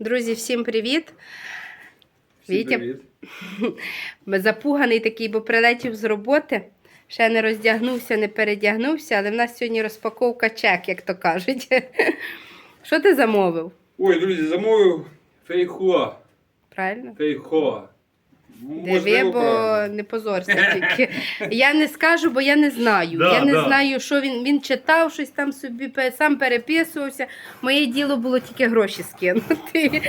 Друзі, всім привіт! Всім Вітя. привіт. Запуганий такий, бо прилетів з роботи. Ще не роздягнувся, не передягнувся, але в нас сьогодні розпаковка чек, як то кажуть. Що ти замовив? Ой, друзі, замовив фейхуа. Правильно? Фейхоа. Диви, бо не позорся тільки. Я не скажу, бо я не знаю. Да, я не да. знаю, що він. Він читав щось там собі, сам переписувався. Моє діло було тільки гроші скинути.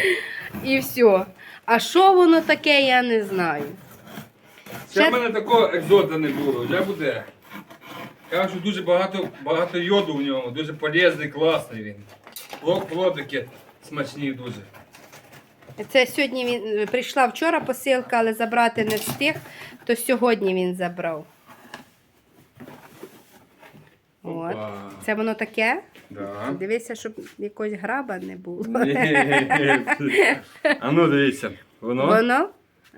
І все. А що воно таке, я не знаю. Ще Ще- в мене такого екзота не було, вже буде. Кажу, дуже багато, багато йоду в ньому, дуже полезний, класний він. Плод- Плодики смачні дуже. Це сьогодні він прийшла вчора посилка, але забрати не встиг, то сьогодні він забрав. От. Опа. Це воно таке. Да. Дивися, щоб якось граба не було. А ну дивіться, воно. Воно.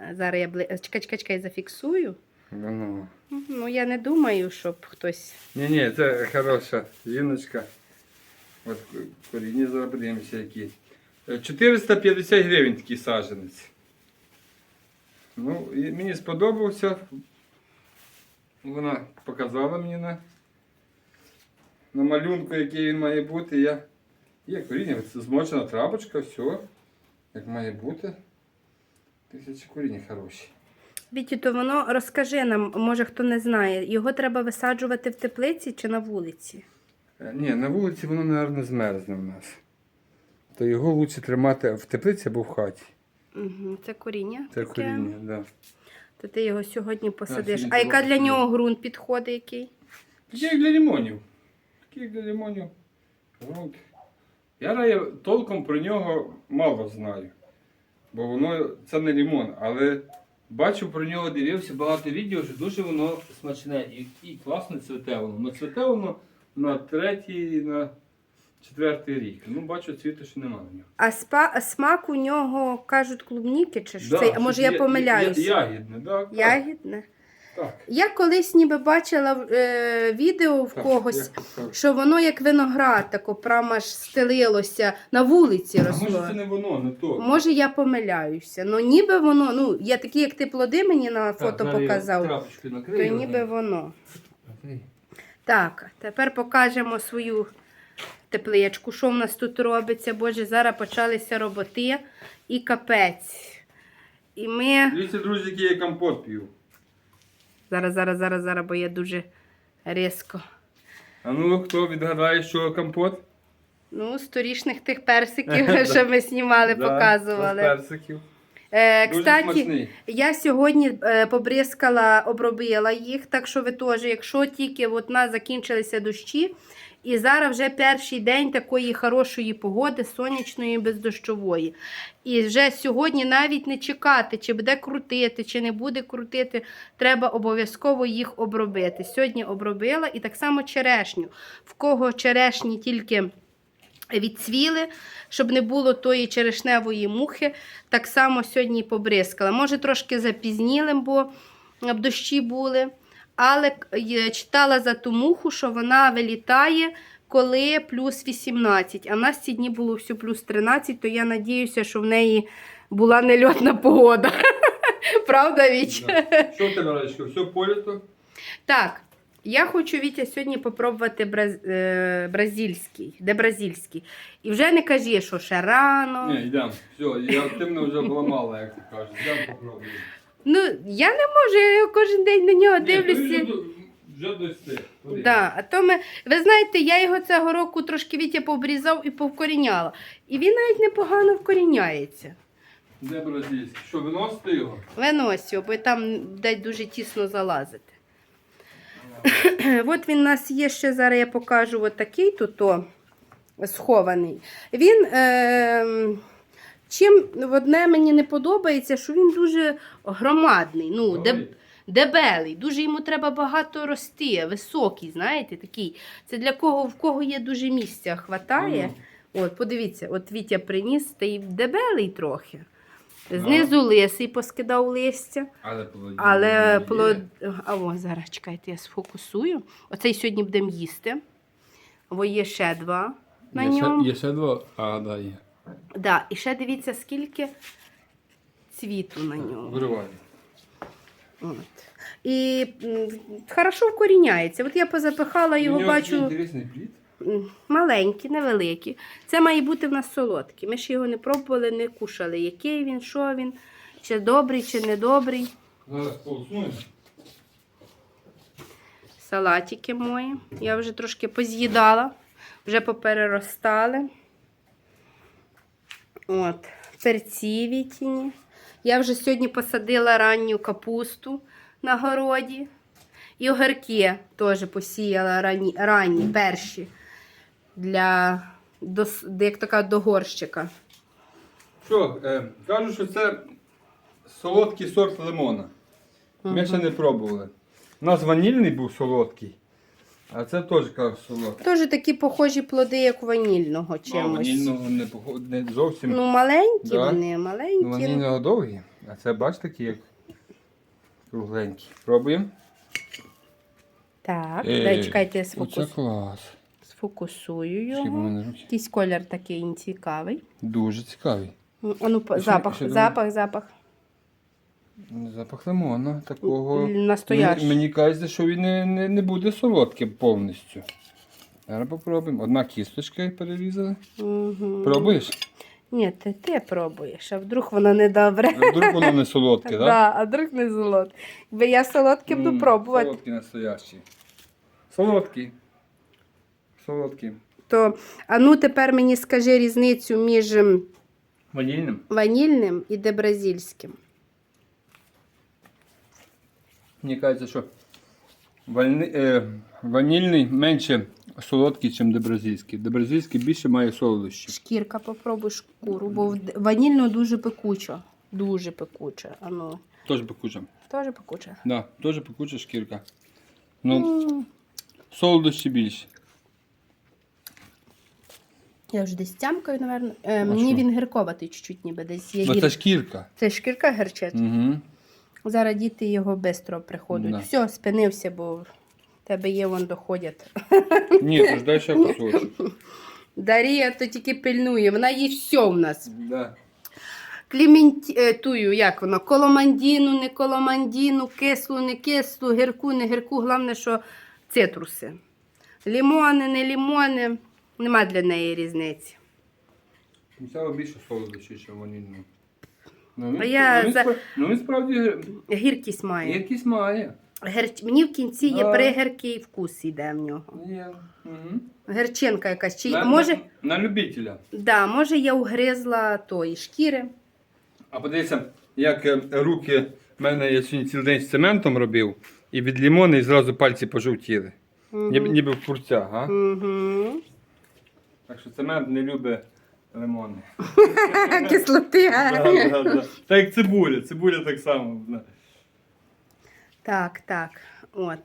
А, Зараз я бли... чекай, чекай, чекай, зафіксую. Воно. Ну, я не думаю, щоб хтось. Ні, ні, це хороша жіночка. От коріння зараз подивимося які. Е, 450 гривень такий саджанець. Ну, і мені сподобався. Вона показала мені на, на малюнку, який він має бути. Я... Є коріння, змочена трапочка, все. Як має бути. Тисячі коріння хороші. Віті, то воно розкажи нам, може хто не знає, його треба висаджувати в теплиці чи на вулиці? Е, Ні, на вулиці воно, мабуть, змерзне в нас. То його краще тримати в теплиці або в хаті. Угу, це коріння. Це таке. коріння, да. То ти його сьогодні посадиш. сьогодні А яка для нього ґрунт підходить який? Такі як для лимонів. Такі як для лимонів. Грунт. Я толком про нього мало знаю. Бо воно це не лимон, але бачу про нього, дивився багато відео, що дуже воно смачне і, і класно цвете воно. Ну цвете воно на третій, на четвертий рік. Ну, бачу, цвіту ще немає в нього. А спа, а смак у нього кажуть клубніки чи що? Да, це? А щось може я є- помиляюся? є- Ягідне, так. так, Ягідне. Так. Я колись ніби бачила е, відео в так, когось, як- так. що воно як виноград, тако прямо аж стелилося, на вулиці А росло. може це не воно, не то. Може, я помиляюся. Ну ніби воно, ну, я такі, як ти плоди мені на Так, фото зараз я показав, тряпочкою то накрию. ніби воно. Окей. Так, тепер покажемо свою тепличку, що в нас тут робиться. Боже, зараз почалися роботи і капець. І ми. Дивіться, друзі, який я компот п'ю. Зараз, зараз, зараз, зараз, бо я дуже різко. А ну, хто відгадає, що компот? Ну, сторічних тих персиків, що ми знімали, показували. персиків. Е, Дуже кстати, смачний. я сьогодні е, побризкала, обробила їх, так що ви теж, якщо тільки от у нас закінчилися дощі, і зараз вже перший день такої хорошої погоди, сонячної, бездощової. І вже сьогодні навіть не чекати, чи буде крутити, чи не буде крутити, треба обов'язково їх обробити. Сьогодні обробила і так само черешню. В кого черешні тільки відцвіли, щоб не було тої черешневої мухи. Так само сьогодні і побризкала. Може, трошки запізнілим, бо б дощі були. Але читала за ту муху, що вона вилітає, коли плюс 18. А в нас ці дні було все плюс 13, то я надіюся, що в неї була нельотна погода. Правда, Віч? Що в тебе, все політо? Так, я хочу Вітя сьогодні попробувати браз... е, бразильський, де бразильський. І вже не кажи, що ще рано. Ні, йдемо. Все, я активно вже поламала, як ти кажеш. Йдемо попробуємо. Ну, я не можу, я кожен день на нього Ні, ти дивлюся. Вже, до- достиг. Да, а то ми, ви знаєте, я його цього року трошки Вітя пообрізав і повкоріняла. І він навіть непогано вкоріняється. Де бразильський? Що, виносити його? Винось його, бо там де дуже тісно залазити. От він у нас є ще зараз, я покажу от такий тут о, схований. Він. Е, чим одне мені не подобається, що він дуже громадний, ну, деб, дебелий. Дуже йому треба багато рости, високий, знаєте, такий. Це для кого в кого є дуже місця, хватає. От, подивіться, от Вітя приніс, та й дебелий трохи. Знизу лисий поскидав листя. Але плодів. Але плод. А о, зараз чекайте, я сфокусую. Оцей сьогодні будемо їсти. Бо є ще два на Є ще- Є ще два? А, да, є. Да, і ще дивіться, скільки цвіту на ньому. Вириваю. От. І м, хорошо вкоріняється. От я позапихала його, бачу. інтересний плід. Маленькі, невеликі. Це має бути в нас солодкий. Ми ж його не пробували, не кушали. Який він, що він, чи добрий, чи недобрий. Зараз. Салатики мої. Я вже трошки поз'їдала, вже попереростали. От, перці вітіні. Я вже сьогодні посадила ранню капусту на городі. І огірки теж посіяла ранні, ранні перші для, до, як така до горщика. Що, е, кажуть, що це солодкий сорт лимона. Ми ще не пробували. У нас ванільний був солодкий, а це теж кажуть солодкий. Теж такі похожі плоди, як у ванільного Ну, ванільного не, похо- не зовсім. Ну, маленькі Да. вони, Ну, маленькі. ванільного довгі, а це бач такі, як кругленькі. Пробуємо. Так, Е, дай чекайте, я Оце сфокус... клас. В його. Якийсь колір такий цікавий. Дуже цікавий. Ну, а ну, по- запах, що запах, запах. Запах лимона такого. Настоящий. Мені, мені кажеться, що він не, не, не буде солодким повністю. Зараз попробуємо. Одна кісточка перерізали. Угу. Пробуєш? Ні, ти, ти пробуєш, а вдруг воно не добре. А Вдруг воно не солодке, так? Да, а вдруг не солодке. Бо я солодке буду пробувати. Солодкий настоящий. Солодкий. Солодкий. То, а ну тепер мені скажи різницю між Ванільним? ванільним і дебразильським. Мені кажеться, що вальни, е, ванільний менше солодкий, ніж дебразильський. Дебразильський більше має солодощі. Шкірка, попробуй шкуру, бо в д- ванільно дуже пекучо. Дуже пекуче. А ну, Теж пекуча. теж пекуче. Да, теж пекуча шкірка. Ну, М, солодощі більше. Я вже десь тямкаю, напевно. Е, мені що? він гірковатий чуть-чуть, ніби десь є. Ну, гір... це шкірка. Це шкірка герчить. Угу. Зараз діти його швидко приходять. Да. Все, спинився, бо в тебе є, вон доходять. Ні, то ж дай ще кусочок. Дарія то тільки пильнує, вона їсть все в нас. Да. Клімінті, е, як воно, коломандіну, не коломандіну, кислу, не кислу, гірку, не гірку, головне, що цитруси. Лімони, не лімони, нема для неї різниці. Місява більше солодощі, ніж ванільного. Ну, він, А я ну, він, за- спра- ну, він справді гір- Гіркість має. якийсь має. Герч... Мені в кінці є Да. пригіркий вкус іде в нього. Є. Угу. Герчинка якась. Чи... На, Може, на, на любителя. да, може я угризла тої шкіри. А подивіться, як е, руки в мене я сьогодні цілий день з цементом робив, і від лімона і зразу пальці пожовтіли. Ніби, ніби в курцях, а? Угу. Так що цемент не любить лимони. Кислоти. Да, да, да. Так як цибуля, цибуля так само. да. Так, так. От.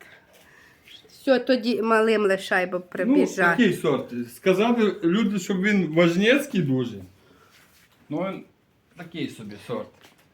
Все, тоді малим лишай, бо Ну, прибіжать. такий сорт. Сказати люди, щоб він важнецький дуже. Ну, він такий собі сорт.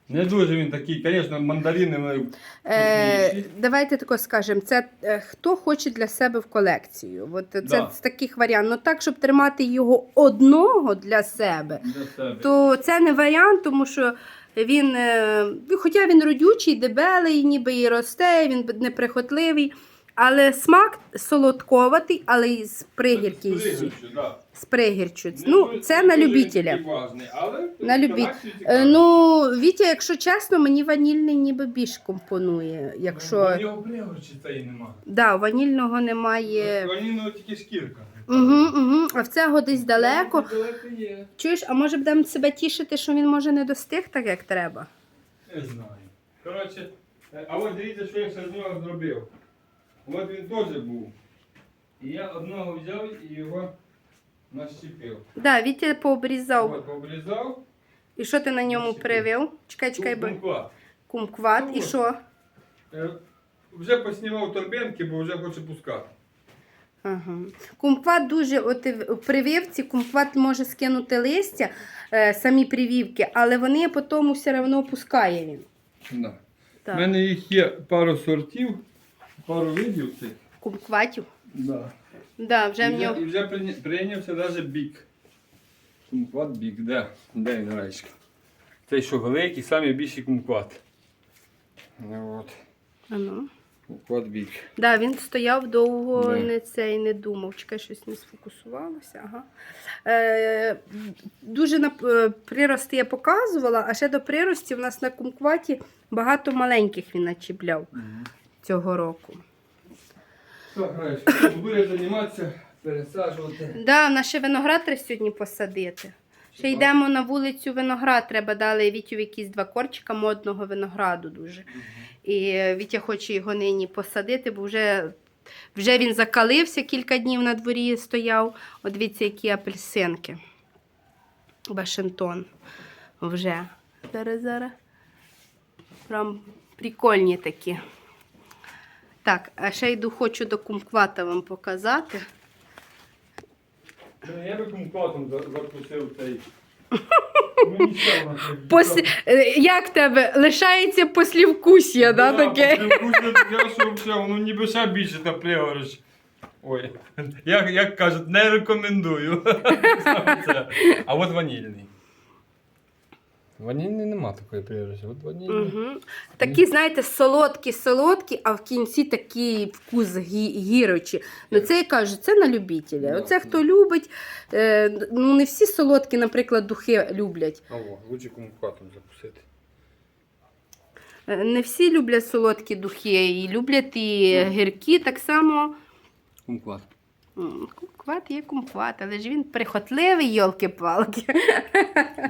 Не дуже він такий, звісно, мандаріни. Е, давайте тако скажемо, це е, хто хоче для себе в колекцію. От це Да. з таких варіантів. Ну так, щоб тримати його одного для себе, для себе. то це не варіант, тому що він, е, хоча він родючий, дебелий, ніби і росте, він неприхотливий, але смак солодковатий, але й з пригіркістю. Пригірчу, да. З пригірчю. Не Ну, це на любителя. важний, На любі- Е. Ну, Вітя, якщо чесно, мені ванільний ніби більш компонує. Якщо нього пригорчі цієї нема. да, ванільного немає. Ванільного тільки шкірка. Угу, угу. А в цього десь далеко. Далеко є. Чуєш, а може будемо себе тішити, що він може не достиг так, як треба? Не знаю. Коротше, е, а от дивіться, що я з нього зробив. От він теж був. І я одного взяв і його нащепив. Да, Вітя пообрізав. От, обрізав. І що ти на ньому Нащепив. привів? Чекай, чекай, бо Кумква. кумкват. Ну, І от. що? Е, Вже поснімав торбинки, бо вже хоче пускати. Ага. Кумкват дуже, от в прививці кумкват може скинути листя, е, самі прививки, але вони потім все одно пускає він. Да. У Так. мене їх є пару сортів, пару видів цих. Кумкватів. Да. Да, вже в і, вже, нього. і вже прийня- прийнявся навіть бік. Кумкват бік, де? Де він речка? Цей що великий, самий більший кумкват. Ну, от. Ану. Кумкват бік. Да, він стояв довго, Да. не цей не думав. Чекай, щось не сфокусувалося. Ага. Е, дуже на е, прирости я показувала, а ще до приростів у нас на кумкваті багато маленьких він начіпляв цього року. Так, Раєчка, будеш займатися, пересаджувати. Да, в нас ще виноград треба сьогодні посадити. Ще йдемо на вулицю виноград. Треба дали Вітю якісь два корчика модного винограду дуже. І Вітя хоче його нині посадити, бо вже, вже він закалився, кілька днів на дворі стояв. От дивіться, які апельсинки. Вашингтон. Вже. Зараз, зараз. Прям прикольні такі. Так, а ще йду, хочу до кумквата вам показати. Ну, Я би кумкватом за- закусив цей. Ну, нічого, на це Пос... е, Як тебе? Лишається послівкусія, да, таке? Що взагалі, воно ніби ще більше та напрягаєш. Ой, як, як кажуть, не рекомендую. Саме це. А от ванільний. Ванільний нема такої пригорожі. От ванільний. Угу. Такі, знаєте, солодкі, солодкі, а в кінці такий вкус гі- гірочі. Ну це я кажу, це на любителя. Да. Оце хто любить. Е, ну не всі солодкі, наприклад, духи люблять. А о, лучше кумкватом закусити. Е, Не всі люблять солодкі духи, і люблять і гіркі так само. Кумкват. М, Кумкват є кумкват, але ж він прихотливий, йолки-палки.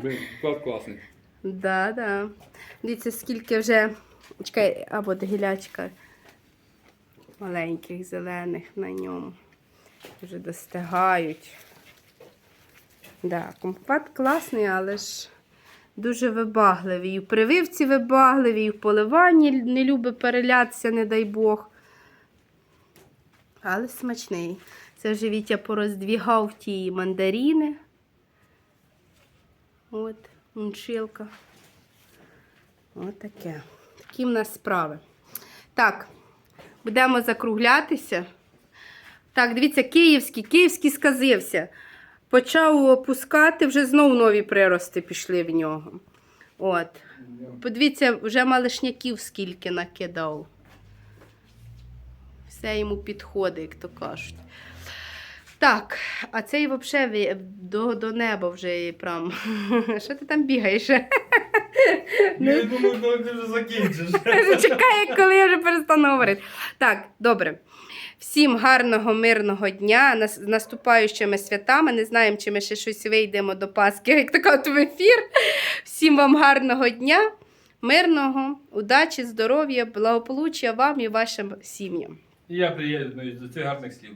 Блин, кумкват класний. Да, да. Дивіться, скільки вже. Чекай, або гілячка маленьких зелених на ньому. Вже достигають. Да, компот класний, але ж дуже вибагливий. І в прививці вибагливий, і в поливанні не любить перелятися, не дай Бог. Але смачний. Це вже Вітя пороздвігав ті мандаріни. От, мунчилка. От таке. Такі в нас справи. Так, будемо закруглятися. Так, дивіться, київський, київський сказився. Почав опускати, вже знов нові прирости пішли в нього. От. Подивіться, вже малишняків скільки накидав. Все йому підходить, як то кажуть. Так, а цей взагалі до, до неба вже прям. Що ти там бігаєш? Я думаю, коли ти вже закінчиш. Чекає, коли я вже перестану говорити. Так, добре. Всім гарного, мирного дня, з наступаючими святами. Не знаємо, чи ми ще щось вийдемо до Пасхи, як така от в ефір. Всім вам гарного дня, мирного, удачі, здоров'я, благополуччя вам і вашим сім'ям. Я приєднуюсь до цих гарних слів.